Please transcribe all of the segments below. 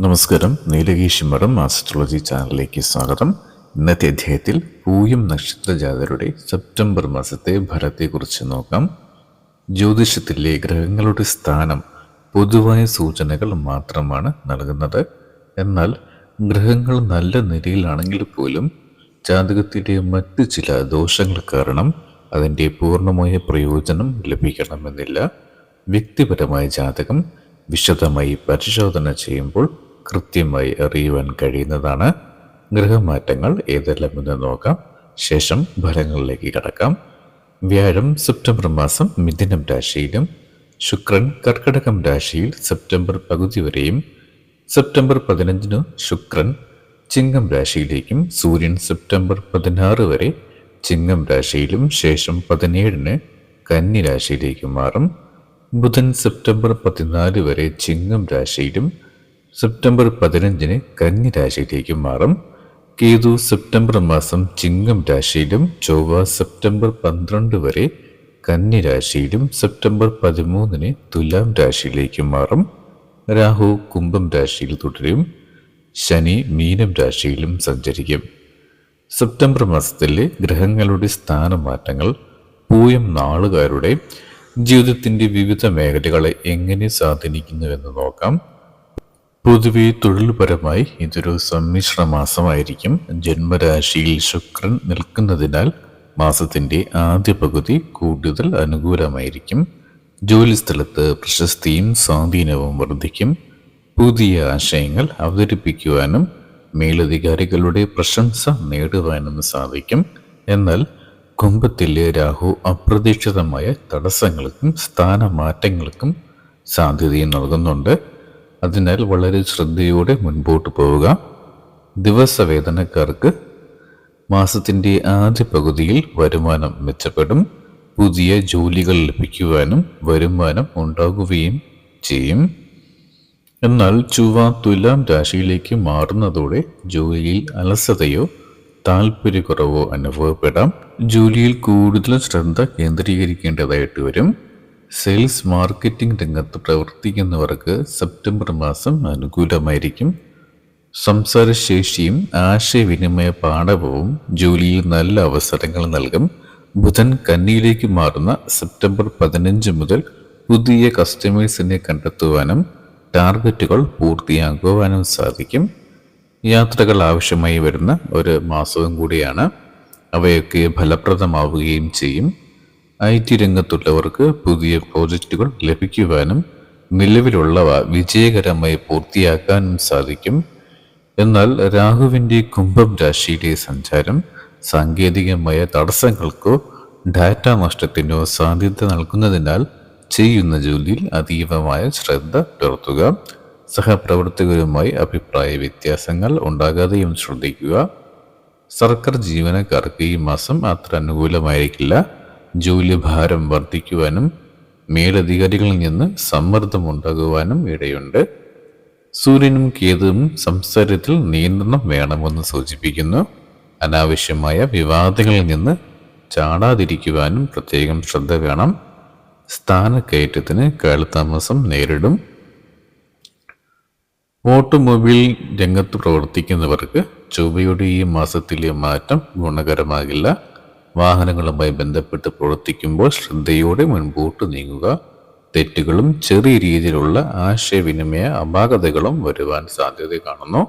നമസ്കാരം. നീലകേശി മഠം ആസ്ട്രോളജി ചാനലിലേക്ക് സ്വാഗതം. ഇന്നത്തെ അധ്യായത്തിൽ പൂയം നക്ഷത്ര ജാതരുടെ സെപ്റ്റംബർ മാസത്തെ ഫലത്തെക്കുറിച്ച് നോക്കാം. ജ്യോതിഷത്തിലെ ഗ്രഹങ്ങളുടെ സ്ഥാനം പൊതുവായ സൂചനകൾ മാത്രമാണ് നൽകുന്നത്. എന്നാൽ ഗ്രഹങ്ങൾ നല്ല നിലയിലാണെങ്കിൽ പോലും ജാതകത്തിന്റെ മറ്റ് ചില ദോഷങ്ങൾ കാരണം അതിന്റെ പൂർണമായ പ്രയോജനം ലഭിക്കണമെന്നില്ല. വ്യക്തിപരമായ ജാതകം വിശദമായി പരിശോധന ചെയ്യുമ്പോൾ കൃത്യമായി അറിയുവാൻ കഴിയുന്നതാണ്. ഗ്രഹമാറ്റങ്ങൾ ഏതെല്ലാമെന്ന് നോക്കാം. ശേഷം ഫലങ്ങളിലേക്ക് കടക്കാം. വ്യാഴം സെപ്റ്റംബർ മാസം മിഥുനം രാശിയിലും ശുക്രൻ കർക്കടകം രാശിയിൽ സെപ്റ്റംബർ പകുതി വരെയും സെപ്റ്റംബർ പതിനഞ്ചിന് ശുക്രൻ ചിങ്ങം രാശിയിലേക്കും സൂര്യൻ സെപ്റ്റംബർ പതിനാറ് വരെ ചിങ്ങം രാശിയിലും ശേഷം പതിനേഴിന് കന്നി രാശിയിലേക്കും മാറും. ബുധൻ സെപ്റ്റംബർ പതിനാല് വരെ ചിങ്ങം രാശിയിലും സെപ്റ്റംബർ പതിനഞ്ചിന് കന്നി രാശിയിലേക്കും മാറും. കേതു സെപ്റ്റംബർ മാസം ചിങ്ങം രാശിയിലും ചൊവ്വ സെപ്റ്റംബർ പന്ത്രണ്ട് വരെ കന്നി രാശിയിലും സെപ്റ്റംബർ പതിമൂന്നിന് തുലാം രാശിയിലേക്ക് മാറും. രാഹു കുംഭം രാശിയിൽ തുടരും. ശനി മീനം രാശിയിലും സഞ്ചരിക്കും. സെപ്റ്റംബർ മാസത്തിലെ ഗ്രഹങ്ങളുടെ സ്ഥാനമാറ്റങ്ങൾ പൂയം നാളുകാരുടെ ജീവിതത്തിന്റെ വിവിധ മേഖലകളെ എങ്ങനെ സ്വാധീനിക്കുന്നുവെന്ന് നോക്കാം. പൊതുവെ തൊഴിൽപരമായി ഇതൊരു സമ്മിശ്ര മാസമായിരിക്കും ജന്മരാശിയിൽ ശുക്രൻ നിൽക്കുന്നതിനാൽ മാസത്തിന്റെ ആദ്യ പകുതി കൂടുതൽ അനുകൂലമായിരിക്കും. ജോലിസ്ഥലത്ത് പ്രശസ്തിയും സ്വാധീനവും വർദ്ധിക്കും. പുതിയ ആശയങ്ങൾ അവതരിപ്പിക്കുവാനും മേലധികാരികളുടെ പ്രശംസ നേടുവാനും സാധിക്കും. എന്നാൽ കുംഭത്തിലെ രാഹു അപ്രതീക്ഷിതമായ തടസ്സങ്ങൾക്കും സ്ഥാനമാറ്റങ്ങൾക്കും സാധ്യതയും നൽകുന്നുണ്ട്. അതിനാൽ വളരെ ശ്രദ്ധയോടെ മുൻപോട്ട് പോവുക. ദിവസവേതനക്കാർക്ക് മാസത്തിന്റെ ആദ്യ പകുതിയിൽ വരുമാനം മെച്ചപ്പെടും. പുതിയ ജോലികൾ ലഭിക്കുവാനും വരുമാനം ഉണ്ടാകുകയും ചെയ്യും. എന്നാൽ ചൊവ്വ തുലാം രാശിയിലേക്ക് മാറുന്നതോടെ ജോലിയിൽ അലസതയോ താല്പര്യക്കുറവോ അനുഭവപ്പെടാം. ജോലിയിൽ കൂടുതൽ ശ്രദ്ധ കേന്ദ്രീകരിക്കേണ്ടതായിട്ട് വരും. സെയിൽസ് മാർക്കറ്റിംഗ് രംഗത്ത് പ്രവർത്തിക്കുന്നവർക്ക് സെപ്റ്റംബർ മാസം അനുകൂലമായിരിക്കും. സംസാരശേഷിയും ആശയവിനിമയ പാഠവും ജോലിയിൽ നല്ല അവസരങ്ങൾ നൽകും. ബുധൻ കന്നിയിലേക്ക് മാറുന്ന സെപ്റ്റംബർ പതിനഞ്ച് മുതൽ പുതിയ കസ്റ്റമേഴ്സിനെ കണ്ടെത്തുവാനും ടാർഗറ്റുകൾ പൂർത്തിയാക്കുവാനും സാധിക്കും. യാത്രകൾ ആവശ്യമായി വരുന്ന ഒരു മാസവും കൂടിയാണ്. അവയൊക്കെ ഫലപ്രദമാവുകയും ചെയ്യും. ഐ ടി രംഗത്തുള്ളവർക്ക് പുതിയ പ്രോജക്റ്റുകൾ ലഭിക്കുവാനും നിലവിലുള്ളവ വിജയകരമായി പൂർത്തിയാക്കാനും സാധിക്കും. എന്നാൽ രാഹുവിന്റെ കുംഭം രാശിയിലെ സഞ്ചാരം സാങ്കേതികമായ തടസ്സങ്ങൾക്കോ ഡാറ്റ നഷ്ടത്തിനോ സാധ്യത നൽകുന്നതിനാൽ ചെയ്യുന്ന ജോലിയിൽ അതീവമായ ശ്രദ്ധ പുലർത്തുക. സഹപ്രവർത്തകരുമായി അഭിപ്രായ വ്യത്യാസങ്ങൾ ഉണ്ടാകാതെയും ശ്രദ്ധിക്കുക. സർക്കാർ ജീവനക്കാർക്ക് ഈ മാസം അത്ര അനുകൂലമായിരിക്കില്ല. ജോലിഭാരം വർദ്ധിക്കുവാനും മേലധികാരികളിൽ നിന്ന് സമ്മർദ്ദം ഉണ്ടാകുവാനും ഇടയുണ്ട്. സൂര്യനും കേതുവും സംസാരത്തിൽ നിയന്ത്രണം വേണമെന്ന് സൂചിപ്പിക്കുന്നു. അനാവശ്യമായ വിവാദങ്ങളിൽ നിന്ന് ചാടാതിരിക്കുവാനും പ്രത്യേകം ശ്രദ്ധ വേണം. സ്ഥാനക്കയറ്റത്തിന് കാലതാമസം നേരിടും. ഓട്ടോമൊബൈൽ രംഗത്ത് പ്രവർത്തിക്കുന്നവർക്ക് ചൊവ്വയുടെ ഈ മാസത്തിലെ മാറ്റം ഗുണകരമാകില്ല. വാഹനങ്ങളുമായി ബന്ധപ്പെട്ട് പ്രവർത്തിക്കുമ്പോൾ ശ്രദ്ധയോടെ മുൻപോട്ട് നീങ്ങുക. തെറ്റുകളും ചെറിയ രീതിയിലുള്ള ആശയവിനിമയ അപാകതകളും വരുവാൻ സാധ്യത കാണുന്നു.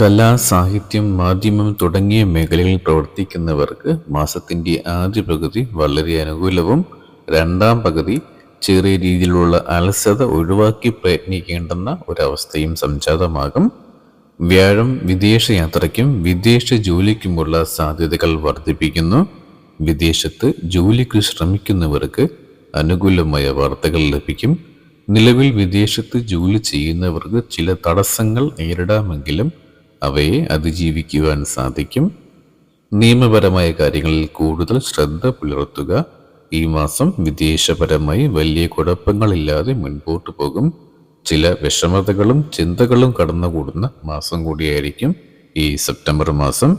കല സാഹിത്യം മാധ്യമം തുടങ്ങിയ മേഖലയിൽ പ്രവർത്തിക്കുന്നവർക്ക് മാസത്തിന്റെ ആദ്യ പകുതി വളരെ അനുകൂലവും രണ്ടാം പകുതി ചെറിയ രീതിയിലുള്ള അലസത ഒഴിവാക്കി പ്രയത്നിക്കേണ്ടെന്ന ഒരവസ്ഥയും സംജാതമാകും. വ്യാഴം വിദേശ യാത്രയ്ക്കും വിദേശ ജോലിക്കുമുള്ള സാധ്യതകൾ വർദ്ധിപ്പിക്കുന്നു. വിദേശത്ത് ജോലിക്ക് ശ്രമിക്കുന്നവർക്ക് അനുകൂലമായ വാർത്തകൾ ലഭിക്കും. നിലവിൽ വിദേശത്ത് ജോലി ചെയ്യുന്നവർക്ക് ചില തടസ്സങ്ങൾ നേരിടാമെങ്കിലും അവയെ അതിജീവിക്കുവാൻ സാധിക്കും. നിയമപരമായ കാര്യങ്ങളിൽ കൂടുതൽ ശ്രദ്ധ പുലർത്തുക. ഈ മാസം വിദേശപരമായി വലിയ കുഴപ്പങ്ങളില്ലാതെ മുൻപോട്ട് പോകും. ചില വിഷമതകളും ചിന്തകളും കടന്നുകൂടുന്ന മാസം കൂടിയായിരിക്കും ഈ സെപ്റ്റംബർ മാസം.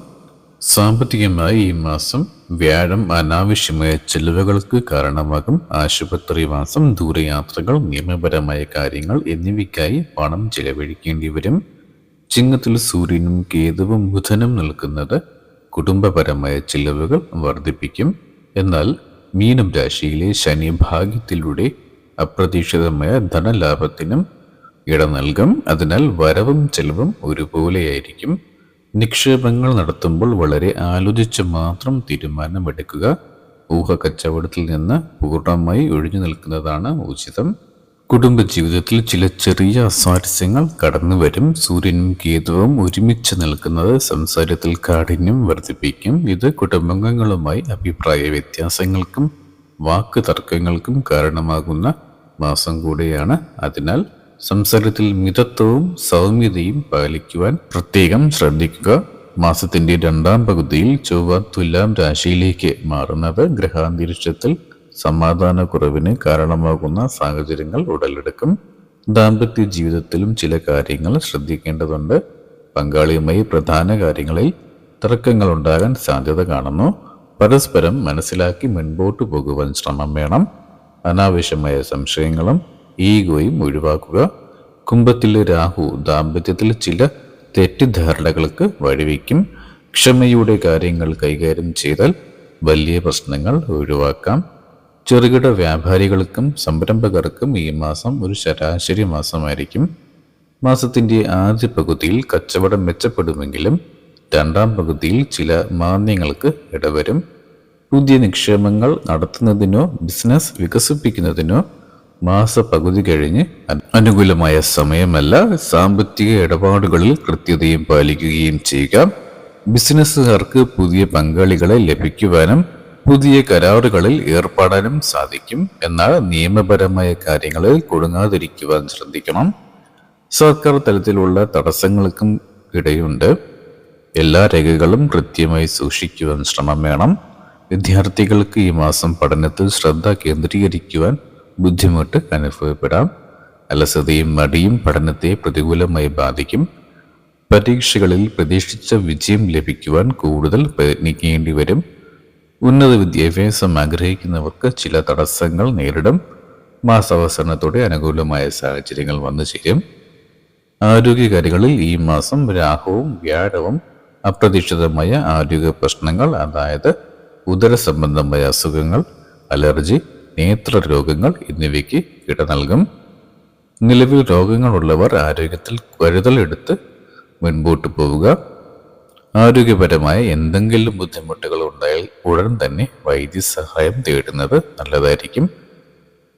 സാമ്പത്തികമായി ഈ മാസം വ്യാഴം അനാവശ്യമായ ചെലവുകൾക്ക് കാരണമാകും. ആശുപത്രി മാസം ദൂരയാത്രകൾ നിയമപരമായ കാര്യങ്ങൾ എന്നിവയ്ക്കായി പണം ചെലവഴിക്കേണ്ടി വരും. ചിങ്ങത്തിൽ സൂര്യനും കേതുവും ബുധനും നിൽക്കുന്നത് കുടുംബപരമായ ചിലവുകൾ വർദ്ധിപ്പിക്കും. എന്നാൽ മീനം രാശിയിലെ ശനി ഭാഗ്യത്തിലൂടെ അപ്രതീക്ഷിതമായ ധനലാഭത്തിനും ഇട നൽകും. അതിനാൽ വരവും ചെലവും ഒരുപോലെയായിരിക്കും. നിക്ഷേപങ്ങൾ നടത്തുമ്പോൾ വളരെ ആലോചിച്ച് മാത്രം തീരുമാനമെടുക്കുക. ഊഹ കച്ചവടത്തിൽ നിന്ന് പൂർണമായി ഒഴിഞ്ഞു നിൽക്കുന്നതാണ് ഉചിതം. കുടുംബജീവിതത്തിൽ ചില ചെറിയ അസ്വാരസ്യങ്ങൾ കടന്നു വരും സൂര്യനും കേതുവും ഒരുമിച്ച് നിൽക്കുന്നത് സംസാരത്തിൽ കാഠിന്യം വർദ്ധിപ്പിക്കും. ഇത് കുടുംബാംഗങ്ങളുമായി അഭിപ്രായ വ്യത്യാസങ്ങൾക്കും വാക്ക് തർക്കങ്ങൾക്കും കാരണമാകുന്ന മാസം കൂടിയാണ്. അതിനാൽ സംസാരത്തിൽ മിതത്വവും സൗമ്യതയും പാലിക്കുവാൻ പ്രത്യേകം ശ്രദ്ധിക്കുക. മാസത്തിന്റെ രണ്ടാം പകുതിയിൽ ചൊവ്വ തുലാം രാശിയിലേക്ക് മാറുന്നത് ഗ്രഹാന്തരീക്ഷത്തിൽ സമാധാനക്കുറവിന് കാരണമാകുന്ന സാഹചര്യങ്ങൾ ഉടലെടുക്കും. ദാമ്പത്യ ജീവിതത്തിലും ചില കാര്യങ്ങൾ ശ്രദ്ധിക്കേണ്ടതുണ്ട്. പങ്കാളിയുമായി പ്രധാന കാര്യങ്ങളിൽ തർക്കങ്ങൾ ഉണ്ടാകാൻ സാധ്യത കാണുന്നു. പരസ്പരം മനസ്സിലാക്കി മുൻപോട്ട് പോകുവാൻ ശ്രമം വേണം. അനാവശ്യമായ സംശയങ്ങളും ഈഗോയും ഒഴിവാക്കുക. കുംഭത്തിലെ രാഹു ദാമ്പത്യത്തിൽ ചില തെറ്റിദ്ധാരണകൾക്ക് വഴിവെക്കും. ക്ഷമയുടെ കാര്യങ്ങൾ കൈകാര്യം ചെയ്താൽ വലിയ പ്രശ്നങ്ങൾ ഒഴിവാക്കാം. ചെറുകിട വ്യാപാരികൾക്കും സംരംഭകർക്കും ഈ മാസം ഒരു ശരാശരി മാസമായിരിക്കും. മാസത്തിന്റെ ആദ്യ പകുതിയിൽ കച്ചവടം മെച്ചപ്പെടുമെങ്കിലും രണ്ടാം പകുതിയിൽ ചില മാന്യങ്ങൾക്ക് ഇടവരും. പുതിയ നിക്ഷേപങ്ങൾ നടത്തുന്നതിനോ ബിസിനസ് വികസിപ്പിക്കുന്നതിനോ മാസ പകുതി കഴിഞ്ഞ് അനുകൂലമായ സമയമല്ല സാമ്പത്തിക ഇടപാടുകളിൽ കൃത്യതയും പാലിക്കുകയും ചെയ്യുക. ബിസിനസ്സുകാർക്ക് പുതിയ പങ്കാളികളെ ലഭിക്കുവാനും പുതിയ കരാറുകളിൽ ഏർപ്പെടാനും സാധിക്കും. എന്നാൽ നിയമപരമായ കാര്യങ്ങളിൽ കുടുങ്ങാതിരിക്കുവാൻ ശ്രദ്ധിക്കണം. സർക്കാർ തലത്തിലുള്ള തടസ്സങ്ങൾക്കും ഇടയുണ്ട്. എല്ലാ രേഖകളും കൃത്യമായി സൂക്ഷിക്കുവാൻ ശ്രമം വേണം. വിദ്യാർത്ഥികൾക്ക് ഈ മാസം പഠനത്തിൽ ശ്രദ്ധ കേന്ദ്രീകരിക്കുവാൻ ബുദ്ധിമുട്ട് അനുഭവപ്പെടാം. അലസതയും മടിയും പഠനത്തെ പ്രതികൂലമായി ബാധിക്കും. പരീക്ഷകളിൽ പ്രതീക്ഷിച്ച വിജയം ലഭിക്കുവാൻ കൂടുതൽ പ്രയത്നിക്കേണ്ടി വരും. ഉന്നത വിദ്യാഭ്യാസം ആഗ്രഹിക്കുന്നവർക്ക് ചില തടസ്സങ്ങൾ നേരിടും. മാസാവസരണത്തോടെ അനുകൂലമായ സാഹചര്യങ്ങൾ വന്നു ചേരും. ആരോഗ്യകാര്യങ്ങളിൽ ഈ മാസം രാഹുവും വ്യാഴവും അപ്രതീക്ഷിതമായ ആരോഗ്യ പ്രശ്നങ്ങൾ അതായത് ഉദര സംബന്ധമായ അസുഖങ്ങൾ അലർജി നേത്ര രോഗങ്ങൾ എന്നിവയ്ക്ക് ഇട നൽകും. നിലവിൽ രോഗങ്ങളുള്ളവർ ആരോഗ്യത്തിൽ കരുതലെടുത്ത് മുൻപോട്ട് പോവുക. ആരോഗ്യപരമായ എന്തെങ്കിലും ബുദ്ധിമുട്ടുകൾ ഉണ്ടായാൽ ഉടൻ തന്നെ വൈദ്യസഹായം തേടുന്നത് നല്ലതായിരിക്കും.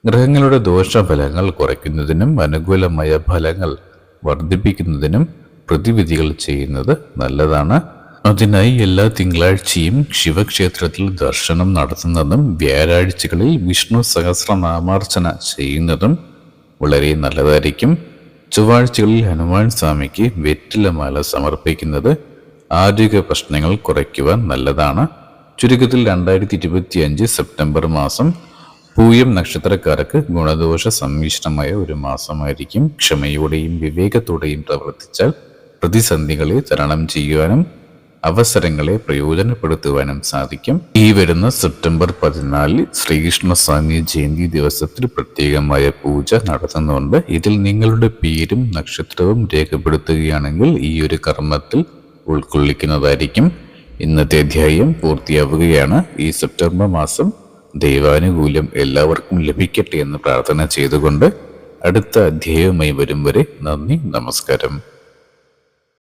ഗ്രഹങ്ങളുടെ ദോഷഫലങ്ങൾ കുറയ്ക്കുന്നതിനും അനുകൂലമായ ഫലങ്ങൾ വർദ്ധിപ്പിക്കുന്നതിനും പ്രതിവിധികൾ ചെയ്യുന്നത് നല്ലതാണ്. അതിനായി എല്ലാ തിങ്കളാഴ്ചയും ശിവക്ഷേത്രത്തിൽ ദർശനം നടത്തുന്നതും വ്യാഴാഴ്ചകളിൽ വിഷ്ണു സഹസ്രനാമാർച്ചന ചെയ്യുന്നതും വളരെ നല്ലതായിരിക്കും. ചൊവ്വാഴ്ചകളിൽ ഹനുമാൻ സ്വാമിക്ക് വെറ്റിലമാല സമർപ്പിക്കുന്നത് ആരോഗ്യ പ്രശ്നങ്ങൾ കുറയ്ക്കുവാൻ നല്ലതാണ്. ചുരുക്കത്തിൽ രണ്ടായിരത്തി ഇരുപത്തി അഞ്ച് സെപ്റ്റംബർ മാസം പൂയം നക്ഷത്രക്കാർക്ക് ഗുണദോഷ സമ്മിശ്രമായ ഒരു മാസമായിരിക്കും. ക്ഷമയോടെയും വിവേകത്തോടെയും പ്രവർത്തിച്ചാൽ പ്രതിസന്ധികളെ തരണം ചെയ്യുവാനും അവസരങ്ങളെ പ്രയോജനപ്പെടുത്തുവാനും സാധിക്കും. ഈ വരുന്ന സെപ്റ്റംബർ പതിനാലിൽ ശ്രീകൃഷ്ണസ്വാമി ജയന്തി ദിവസത്തിൽ പ്രത്യേകമായ പൂജ നടത്തുന്നുണ്ട്. ഇതിൽ നിങ്ങളുടെ പേരും നക്ഷത്രവും രേഖപ്പെടുത്തുകയാണെങ്കിൽ ഈ ഒരു കർമ്മത്തിൽ ഉൾക്കൊള്ളിക്കുന്നതായിരിക്കും. ഇന്നത്തെ അധ്യായം പൂർത്തിയാവുകയാണ്. ഈ സെപ്റ്റംബർ മാസം ദൈവാനുകൂല്യം എല്ലാവർക്കും ലഭിക്കട്ടെ എന്ന് പ്രാർത്ഥന ചെയ്തുകൊണ്ട് അടുത്ത അധ്യായവുമായി വരും വരെ നന്ദി നമസ്കാരം.